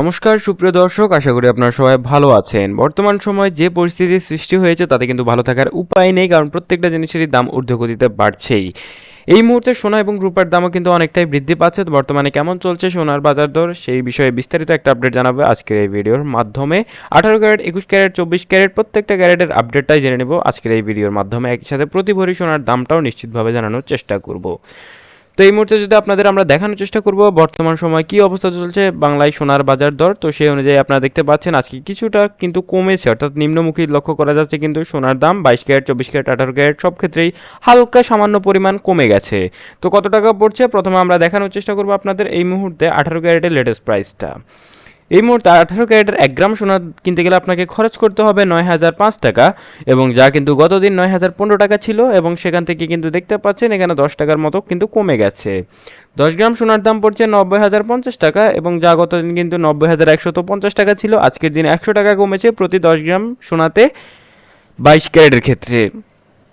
নমস্কার, সুপ্রিয় দর্শক, আশা করি আপনারা সবাই ভালো আছেন। বর্তমান সময়ে যে পরিস্থিতির সৃষ্টি হয়েছে, তাতে কিন্তু ভালো থাকার উপায় নেই, কারণ প্রত্যেকটা জিনিসেরই দাম ঊর্ধ্বগতিতে বাড়ছেই। এই মুহূর্তে সোনা এবং রূপার দামও কিন্তু অনেকটাই বৃদ্ধি পাচ্ছে। বর্তমানে কেমন চলছে সোনার বাজার দর, সেই বিষয়ে বিস্তারিত একটা আপডেট জানাবে আজকের এই ভিডিওর মাধ্যমে। আঠারো ক্যারেট, একুশ ক্যারেট, চব্বিশ ক্যারেট, প্রত্যেকটা ক্যারেটের আপডেটটাই জেনে নেব আজকের এই ভিডিওর মাধ্যমে। একসাথে প্রতি ভরি সোনার দামটাও নিশ্চিতভাবে জানানোর চেষ্টা করব। তো এই মুহূর্তে যদি আপনাদের আমরা দেখানোর চেষ্টা করব, বর্তমান সময় কি অবস্থা চলছে বাংলায় সোনার বাজার দর? তো সেই অনুযায়ী আপনারা দেখতে পাচ্ছেন আজকে কিছুটা কিন্তু কমেছে, অর্থাৎ নিম্নমুখী লক্ষ্য করা যাচ্ছে কিন্তু সোনার দাম বাইশ ক্যারেট, চব্বিশ ক্যারেট, আঠারো ক্যারেট, সব ক্ষেত্রেই হালকা সামান্য পরিমাণ কমে গেছে। তো কত টাকা পড়ছে? প্রথমে আমরা দেখানোর চেষ্টা করব আপনাদের এই মুহূর্তে আঠারো ক্যারেটের লেটেস্ট প্রাইসটা এই মুহূর্তে আঠারো ক্যারেটের এক গ্রাম সোনা কিনতে গেলে আপনাকে খরচ করতে হবে নয় হাজার পাঁচ টাকা এবং যা কিন্তু গতদিন নয় হাজার পনেরো টাকা ছিল এবং সেখান থেকে কিন্তু দেখতে পাচ্ছেন এখানে দশ টাকার মতো কিন্তু কমে গেছে। দশ গ্রাম সোনার দাম পড়ছে নব্বই হাজার পঞ্চাশ টাকা এবং যা গতদিন কিন্তু নব্বই হাজার একশত পঞ্চাশ টাকা ছিল, আজকের দিনে একশো টাকা কমেছে প্রতি দশ গ্রাম সোনাতে বাইশ ক্যারেটের ক্ষেত্রে।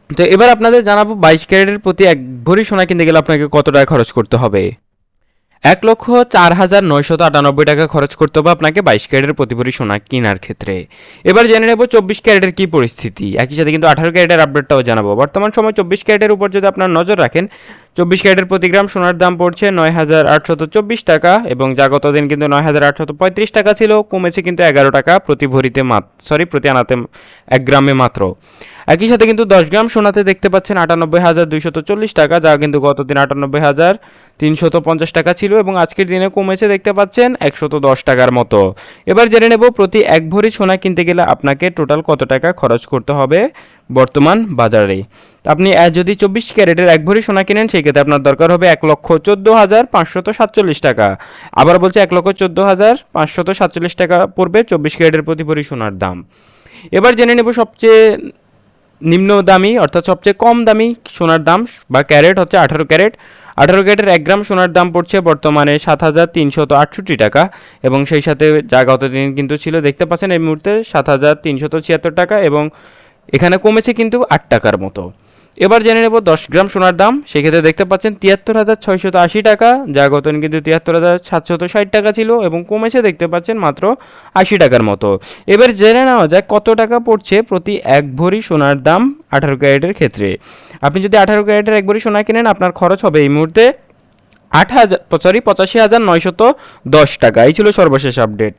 তো এবার আপনাদের জানাব বাইশ ক্যারেটের প্রতি এক ভরি সোনা কিনতে গেলে আপনাকে কত টাকা খরচ করতে হবে? এক লক্ষ চার হাজার নয়শত আটানব্বই টাকা খরচ করতে হবে আপনাকে বাইশ ক্যারেটের প্রতি ভরি সোনা কেনার ক্ষেত্রে। এবার জেনে নেব চব্বিশ ক্যারেটের কি পরিস্থিতি। একই সাথে কিন্তু আঠারো ক্যারেটের আপডেটটাও জানাব। বর্তমান সময় চব্বিশ ক্যারেটের উপর যদি আপনার নজর রাখেন, চব্বিশ ক্যারেটের প্রতি গ্রাম সোনার দাম পড়ছে নয় হাজার আটশত চব্বিশ টাকা এবং যা গতদিন কিন্তু নয় হাজার আটশত পঁয়ত্রিশ টাকা ছিল, কমেছে কিন্তু এগারো টাকা প্রতি ভরিতে মাত সরি প্রতি আনাতে এক গ্রামে মাত্র। একই সাথে কিন্তু দশ গ্রাম সোনাতে দেখতে পাচ্ছেন আটানব্বই হাজার দুইশত চল্লিশ টাকা, যা কিন্তু গতদিন আটানব্বই হাজার তিনশত পঞ্চাশ টাকা ছিল এবং আজকের দিনে কমেছে দেখতে পাচ্ছেন একশত দশ টাকার মতো। এবার জেনে নেব প্রতি এক ভরি সোনা কিনতে গেলে আপনাকে টোটাল কত টাকা খরচ করতে হবে বর্তমান বাজারে। আপনি যদি চব্বিশ ক্যারেটের এক ভরি সোনা কিনেন, সেই ক্ষেত্রে আপনার দরকার হবে এক লক্ষ চোদ্দ হাজার পাঁচশত সাতচল্লিশ টাকা। আবার বলছে এক লক্ষ চোদ্দ হাজার পাঁচশত সাতচল্লিশ টাকা পড়বে চব্বিশ ক্যারেটের প্রতি ভরি সোনার দাম। এবার জেনে নেব সবচেয়ে নিম্ন দামি অর্থাৎ সবচেয়ে কম দামি সোনার দাম বা ক্যারেট হচ্ছে আঠারো ক্যারেট। আঠারো ক্যারেটের এক গ্রাম সোনার দাম পড়ছে বর্তমানে সাত হাজার তিনশত আটষট্টি টাকা এবং সেই সাথে যা গতদিন কিন্তু ছিল, দেখতে পাচ্ছেন এই মুহূর্তে সাত হাজার তিনশত ছিয়াত্তর টাকা এবং এখানে কমেছে কিন্তু আট টাকার মতো। এবার জেনে নেব দশ গ্রাম সোনার দাম। সেক্ষেত্রে দেখতে পাচ্ছেন তিয়াত্তর হাজার ছয়শত আশি টাকা। যা গতদিন কিন্তু তিয়াত্তর হাজার সাতশত ষাট টাকা ছিল এবং কমেছে দেখতে পাচ্ছেন মাত্র আশি টাকার মতো। এবার জেনে নেওয়া যায় কত টাকা পড়ছে প্রতি এক ভরি সোনার দাম আঠারো ক্যারেটের ক্ষেত্রে। আপনি যদি আঠারো ক্যারেটের এক ভরি সোনা কিনেন, আপনার খরচ হবে এই মুহূর্তে আট হাজার, সরি, পঁচাশি হাজার নয়শত দশ টাকা। এই ছিল সর্বশেষ আপডেট